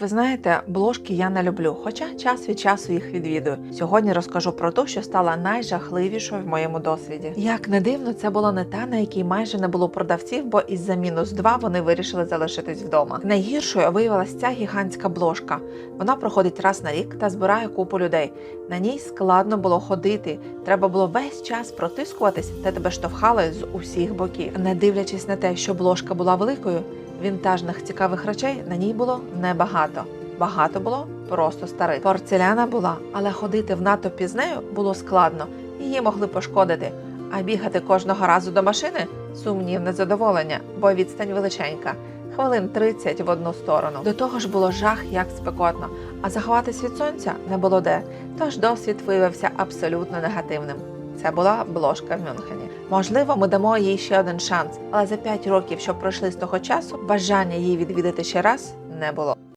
Ви знаєте, блошки я не люблю, хоча час від часу їх відвідую. Сьогодні розкажу про ту, що стала найжахливішою в моєму досвіді. Як не дивно, це була не та, на якій майже не було продавців, бо із-за мінус два вони вирішили залишитись вдома. Найгіршою виявилася ця гігантська блошка. Вона проходить раз на рік та збирає купу людей. На ній складно було ходити. Треба було весь час протискуватись, та тебе штовхали з усіх боків. Не дивлячись на те, що блошка була великою, вінтажних цікавих речей на ній було небагато. Багато було просто старих. Порцеляна була, але ходити в натовпі з нею було складно. Її могли пошкодити. А бігати кожного разу до машини сумнівне задоволення, бо відстань величенька. Хвилин 30 в одну сторону. До того ж було жах, як спекотно, а заховатись від сонця не було де. Тож досвід виявився абсолютно негативним. Це була бложка в Мюнхені. Можливо, ми дамо їй ще один шанс, але за 5 років, що пройшли з того часу, бажання її відвідати ще раз не було.